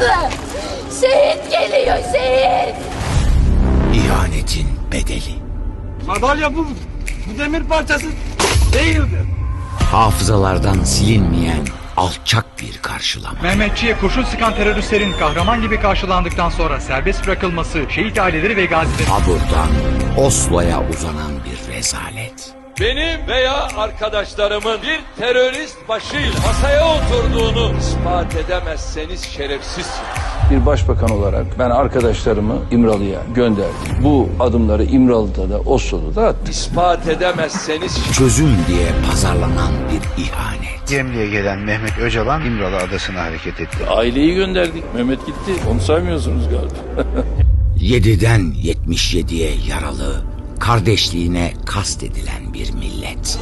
kızım. Şehit geliyor şehit. İhanetin bedeli. Madalya bu. Bu demir parçası değildir. Hafızalardan silinmeyen alçak bir karşılama. Mehmetçiye kurşun sıkan teröristlerin kahraman gibi karşılandıktan sonra serbest bırakılması, şehit aileleri ve gazilerin Taburdan Oslo'ya uzanan bir rezalet. Benim veya arkadaşlarımın bir terörist başıyla masaya oturduğunu ispat edemezseniz şerefsizsiniz. Bir başbakan olarak ben arkadaşlarımı İmralı'ya gönderdim. Bu adımları İmralı'da da Oslo'da da attık. İspat edemezseniz Çözüm diye pazarlanan bir ihanet. Gemli'ye gelen Mehmet Öcalan İmralı Adası'na hareket etti. Aileyi gönderdik. Mehmet gitti. Onu saymıyorsunuz galiba. 7'den 77'ye yaralı, kardeşliğine kastedilen bir millet.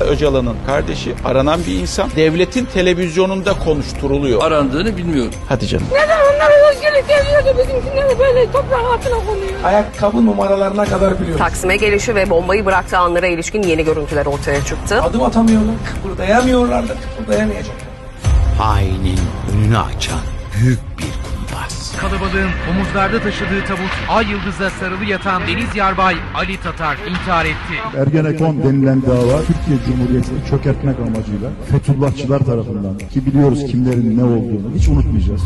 Öcalan'ın kardeşi aranan bir insan devletin televizyonunda konuşturuluyor. Arandığını bilmiyorum. Hadi canım. Neden onlar özgürlük seviyordu bizimkileri böyle toprağın altına konuyor. Ayakkabı numaralarına kadar biliyor. Taksim'e gelişi ve bombayı bıraktığı anlara ilişkin yeni görüntüler ortaya çıktı. Adım atamıyorlar. Kıpırdayamıyorlar da kıpırdayamayacaklar. Hainin önünü açan büyük. Kalabalığın omuzlarda taşıdığı tabut ay yıldıza sarılı yatan Deniz Yarbay Ali Tatar intihar etti. Ergenekon denilen dava Türkiye Cumhuriyeti'ni çökertmek amacıyla Fethullahçılar tarafından ki biliyoruz kimlerin ne olduğunu hiç unutmayacağız.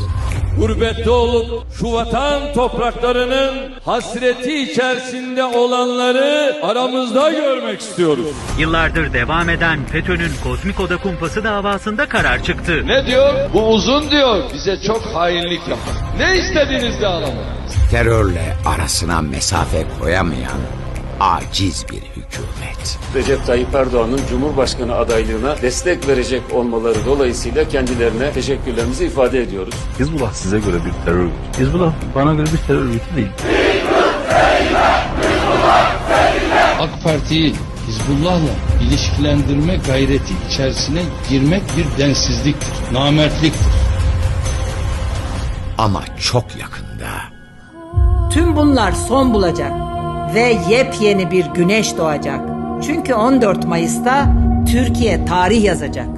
gurbette olup şu vatan topraklarının hasreti içerisinde olanları aramızda görmek istiyoruz. Yıllardır devam eden FETÖ'nün Kozmik Oda kumpası davasında karar çıktı. Ne diyor? Bu uzun diyor. Bize çok hainlik yapar. Ne istediğinizde alamayız. Terörle arasına mesafe koyamayan aciz bir hükümet. Recep Tayyip Erdoğan'ın Cumhurbaşkanı adaylığına destek verecek olmaları dolayısıyla kendilerine teşekkürlerimizi ifade ediyoruz. Hizbullah size göre bir terör örgütü. Hizbullah bana göre bir terör örgütü değil. AK Parti'yi Hizbullah'la ilişkilendirme gayreti içerisine girmek bir densizliktir, namertliktir. Ama çok yakında Tüm bunlar son bulacak ve yepyeni bir güneş doğacak. Çünkü 14 Mayıs'ta Türkiye tarih yazacak.